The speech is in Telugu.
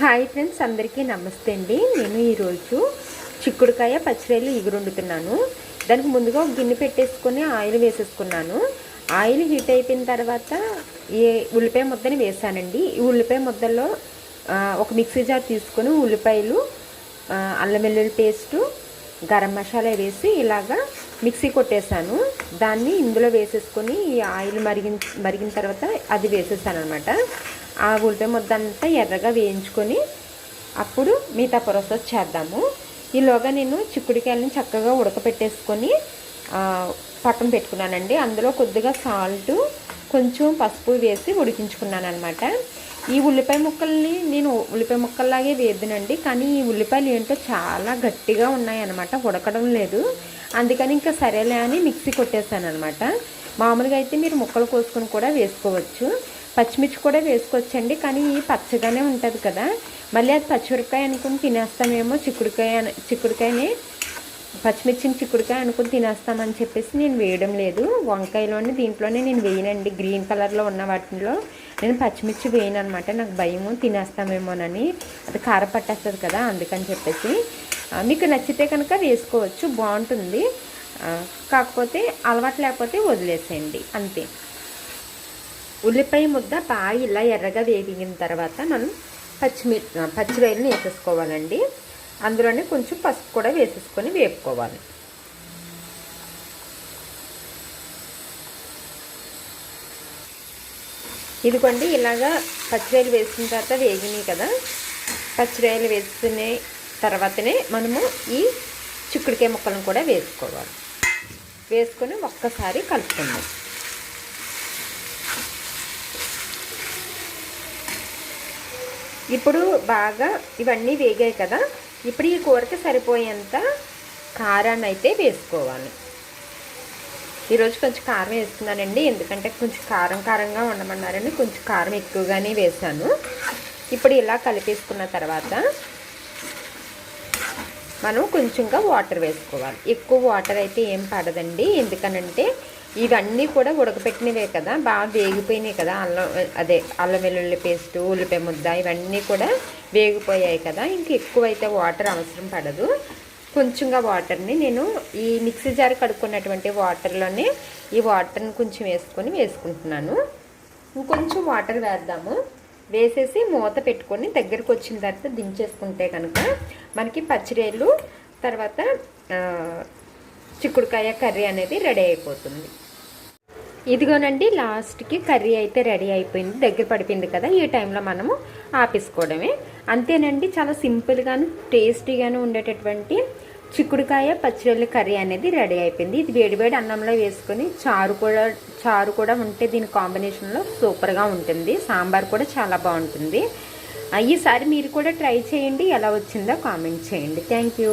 హాయ్ ఫ్రెండ్స్ అందరికీ నమస్తే అండి. నేను ఈరోజు చిక్కుడుకాయ పచ్చిరాయలు ఇగురు వండుతున్నాను. దానికి ముందుగా ఒక గిన్నె పెట్టేసుకొని ఆయిల్ వేసేసుకున్నాను. ఆయిల్ హీట్ అయిపోయిన తర్వాత ఈ ఉల్లిపాయ ముద్దని వేసానండి. ఈ ఉల్లిపాయ ముద్దల్లో ఒక మిక్సీ జార్ తీసుకొని ఉల్లిపాయలు అల్లం వెల్లుల్లి పేస్టు గరం మసాలా వేసి ఇలాగా మిక్సీ కొట్టేసాను దాన్ని ఇందులో వేసేసుకొని ఈ ఆయిల్ మరిగిన మరిగిన తర్వాత అది వేసేసాను అనమాట ఆ ఉల్లిపాయ ముద్ద అంతా ఎర్రగా వేయించుకొని అప్పుడు మిగతా ప్రాసెస్ చేద్దాము ఈలోగా నేను చిక్కుడుకాయలను చక్కగా ఉడకపెట్టేసుకొని పక్కన పెట్టుకున్నానండి. అందులో కొద్దిగా సాల్ట్ కొంచెం పసుపు వేసి ఉడికించుకున్నాను అనమాట ఈ ఉల్లిపాయ ముక్కల్ని నేను ఉల్లిపాయ ముక్కల్లాగే వేద్దునండి. కానీ ఈ ఉల్లిపాయలు ఏంటో చాలా గట్టిగా ఉన్నాయన్నమాట. ఉడకడం లేదు. అందుకని ఇంకా సరేలే అని మిక్సీ కొట్టేసాను అనమాట మామూలుగా అయితే మీరు ముక్కలు కోసుకొని కూడా వేసుకోవచ్చు. పచ్చిమిర్చి కూడా వేసుకోవచ్చండి. కానీ పచ్చగానే ఉంటుంది కదా. మళ్ళీ అది పచ్చిమిరపకాయ అనుకుని తినేస్తామేమో చిక్కుడుకాయ అన- చిక్కుడుకాయని పచ్చిమిర్చిని చిక్కుడుకాయ అనుకుని తినేస్తామని చెప్పేసి నేను వేయడం లేదు. వంకాయలోని దీంట్లోనే నేను వేయనండి. గ్రీన్ కలర్లో ఉన్న వాటిలో. నేను పచ్చిమిర్చి వేయను అనమాట నాకు భయము తినేస్తామేమోనని. అది కార పట్టేస్తుంది కదా అందుకని చెప్పేసి. మీకు నచ్చితే కనుక వేసుకోవచ్చు బాగుంటుంది. కాకపోతే అలవాటు లేకపోతే వదిలేసేయండి అంతే. ఉల్లిపాయ ముద్ద బాగా ఇలా ఎర్రగా వేగిన తర్వాత మనం పచ్చిమిర్ పచ్చిరొయ్యలను వేసేసుకోవాలండి. అందులోనే కొంచెం పసుపు కూడా వేసేసుకొని వేపుకోవాలి. ఇదిగోండి ఇలాగా పచ్చిరాయలు వేసిన తర్వాత వేగినాయి కదా. పచ్చిరాయలు వేసుకునే తర్వాతనే మనము ఈ చిక్కుడికాయ ముక్కలను కూడా వేసుకోవాలి. వేసుకొని ఒక్కసారి కలుపుకుందాం. ఇప్పుడు బాగా ఇవన్నీ వేగాయి కదా. ఇప్పుడు ఈ కూరకి సరిపోయేంత కారాన్ని అయితే వేసుకోవాలి. ఈరోజు కొంచెం కారం వేస్తున్నానండి ఎందుకంటే కొంచెం కారం కారంగా ఉండమన్నారని కొంచెం కారం ఎక్కువగానే వేసాను ఇప్పుడు ఇలా కలిపేసుకున్న తర్వాత మనం కొంచెంగా వాటర్ వేసుకోవాలి. ఎక్కువ వాటర్ అయితే ఏం పడదండి. ఎందుకనంటే ఇవన్నీ కూడా ఉడకపెట్టినవే కదా. బాగా వేగిపోయినాయి కదా. అల్లం అదే అల్లం వెల్లుల్లి పేస్ట్ ఉల్లిపాయ ముద్ద ఇవన్నీ కూడా వేగిపోయాయి కదా. ఇంక ఎక్కువ అయితే వాటర్ అవసరం పడదు. కొంచెంగా వాటర్ని నేను ఈ మిక్సీ జార్ కడుక్కున్నటువంటి వాటర్లోనే ఈ వాటర్ని కొంచెం వేసుకొని వేసుకుంటున్నాను. ఇంకొంచెం వాటర్ వేద్దాము. వేసేసి మూత పెట్టుకొని దగ్గరకు వచ్చిన తర్వాత దించేసుకుంటే కనుక మనకి పచ్చిరేలు తర్వాత చిక్కుడుకాయ కర్రీ అనేది రెడీ అయిపోతుంది. ఇదిగోనండి లాస్ట్కి కర్రీ అయితే రెడీ అయిపోయింది. దగ్గర పడిపోయింది కదా ఈ టైంలో మనము ఆపేసుకోవడమే. అంతేనండి చాలా సింపుల్గాను టేస్టీగాను ఉండేటటువంటి చిక్కుడుకాయ పచ్చిరొల్లి కర్రీ అనేది రెడీ అయిపోయింది. ఇది వేడివేడి అన్నంలో వేసుకొని చారు కూడా చారు కూడా ఉంటే దీని కాంబినేషన్లో సూపర్గా ఉంటుంది. సాంబార్ కూడా చాలా బాగుంటుంది. ఈసారి మీరు కూడా ట్రై చేయండి. ఎలా వచ్చిందో కామెంట్ చేయండి. Thank you.